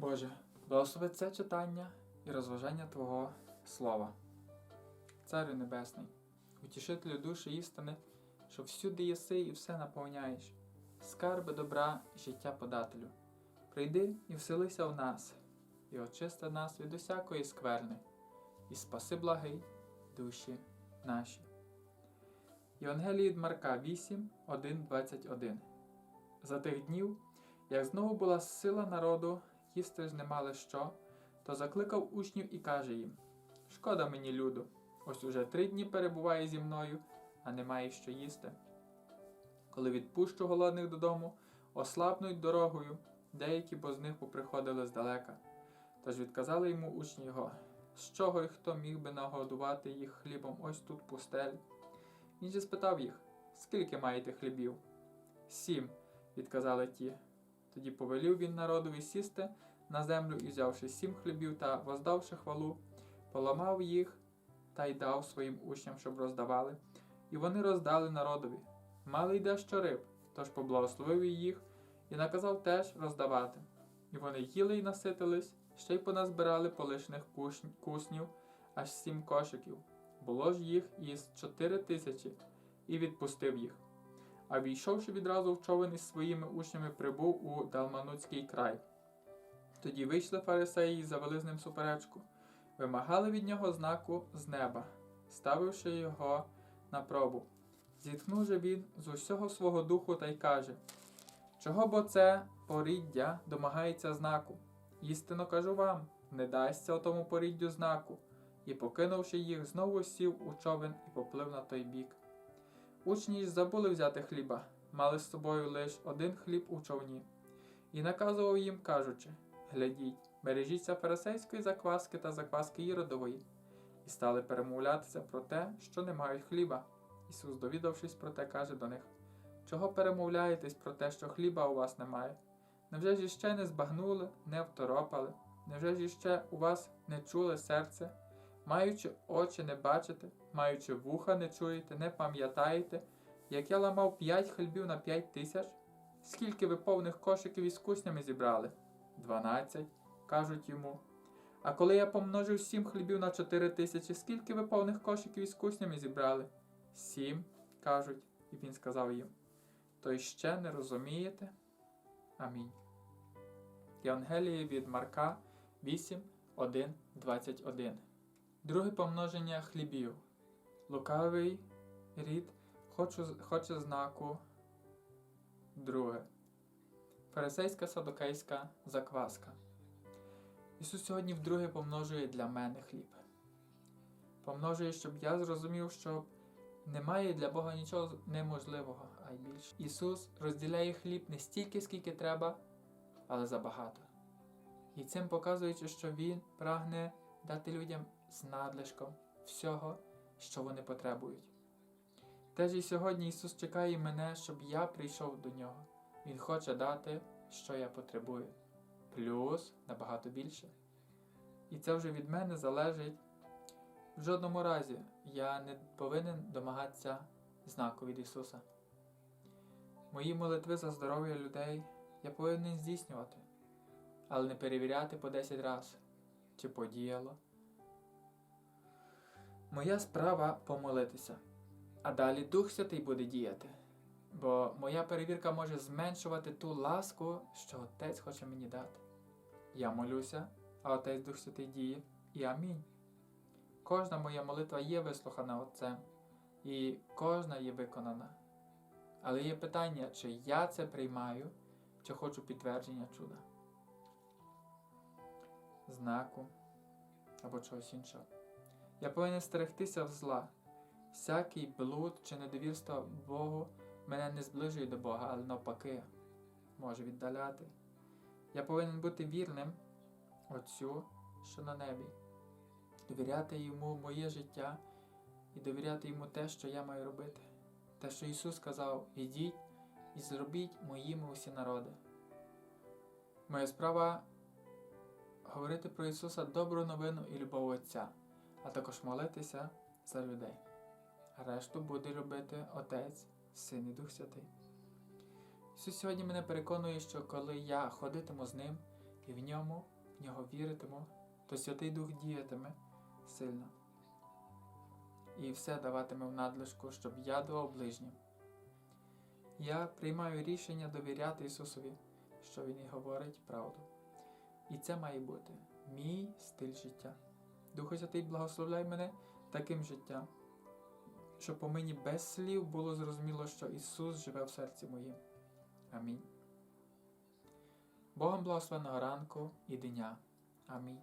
Боже, благослови це читання і розважання Твого Слова. Царю Небесний, утішителю душі істини, що всюди єси і все наповняєш, скарби добра і життя подателю. Прийди і вселися в нас, і очисти нас від усякої скверни, і спаси благий душі наші. Євангелії від Марка 8, 1, 21 За тих днів, як знову була сила народу, їсти ж не мали що, то закликав учнів і каже їм: Шкода мені, люду, ось уже три дні перебуває зі мною, а немає що їсти. Коли відпущу голодних додому, ослабнуть дорогою, деякі бо з них поприходили здалека. Тож відказали йому учні його, з чого й хто міг би нагодувати їх хлібом ось тут пустель. Він же спитав їх, скільки маєте хлібів? Сім, відказали ті. Тоді повелів він народові сісти на землю і взявши сім хлібів та воздавши хвалу, поламав їх та й дав своїм учням, щоб роздавали, і вони роздали народові. Мали й дещо риб, тож поблагословив їх і наказав теж роздавати. І вони їли й наситились, ще й поназбирали полишних куснів, аж сім кошиків. Було ж їх із чотири тисячі, і відпустив їх. А війшовши відразу в човен із своїми учнями, прибув у Далмануцький край. Тоді вийшли фарисеї і завели з ним суперечку, вимагали від нього знаку з неба, ставивши його на пробу. Зітхнув же він з усього свого духу та й каже: Чого бо це поріддя домагається знаку? Істинно кажу вам, не дасться отому поріддю знаку. І, покинувши їх, знову сів у човен і поплив на той бік. Учні ж забули взяти хліба, мали з собою лише один хліб у човні, і наказував їм, кажучи: Глядіть, бережіться фарисейської закваски та закваски Іродової, і стали перемовлятися про те, що не мають хліба. Ісус, довідавшись про те, каже до них: Чого перемовляєтесь про те, що хліба у вас немає? Невже ж іще не збагнули, не второпали? Невже ж іще у вас не чуле серце? Маючи очі не бачите, маючи вуха не чуєте, не пам'ятаєте, як я ламав п'ять хлібів на п'ять тисяч? Скільки ви повних кошиків із куснями зібрали? Дванадцять, кажуть йому. А коли я помножив сім хлібів на чотири тисячі, скільки ви повних кошиків із куснями зібрали? Сім, кажуть, і він сказав їм. То ще не розумієте? Амінь. Євангеліє від Марка 8, 1, 21 Друге помноження хлібів. Лукавий рід хоче, знаку. Друге. Фарисейська садокейська закваска. Ісус сьогодні вдруге помножує для мене хліб. Помножує, щоб я зрозумів, що немає для Бога нічого неможливого, а й більше. Ісус розділяє хліб не стільки, скільки треба, але забагато. І цим показуючи, що Він прагне дати людям з надлишком всього, що вони потребують. Теж і сьогодні Ісус чекає мене, щоб я прийшов до Нього. Він хоче дати, що я потребую, плюс набагато більше. І це вже від мене залежить. В жодному разі я не повинен домагатися знаку від Ісуса. Мої молитви за здоров'я людей я повинен здійснювати, але не перевіряти по 10 разів, чи подіяло. Моя справа помолитися, а далі Дух Святий буде діяти, бо моя перевірка може зменшувати ту ласку, що Отець хоче мені дати. Я молюся, а Отець Дух Святий діє, і амінь. Кожна моя молитва є вислухана Отцем, і кожна є виконана. Але є питання, чи я це приймаю, чи хочу підтвердження чуда, знаку або чогось іншого. Я повинен стерегтися в зла. Всякий блуд чи недовірство Богу мене не зближує до Бога, але навпаки, може віддаляти. Я повинен бути вірним Отцю, що на небі, довіряти йому моє життя і довіряти йому те, що я маю робити. Те, що Ісус сказав, ідіть і зробіть моїми усі народи. Моя справа говорити про Ісуса добру новину і любов Отця а також молитися за людей. Решту буде робити Отець, Син і Дух Святий. Ісус сьогодні мене переконує, що коли я ходитиму з ним і в ньому, в нього віритиму, то Святий Дух діятиме сильно. І все даватиме в надлишку, щоб я давав ближнім. Я приймаю рішення довіряти Ісусові, що Він і говорить правду. І це має бути мій стиль життя. Духу Святий, благословляй мене таким життям, щоб по мені без слів було зрозуміло, що Ісус живе в серці моїм. Амінь. Богом благословеного ранку і дня. Амінь.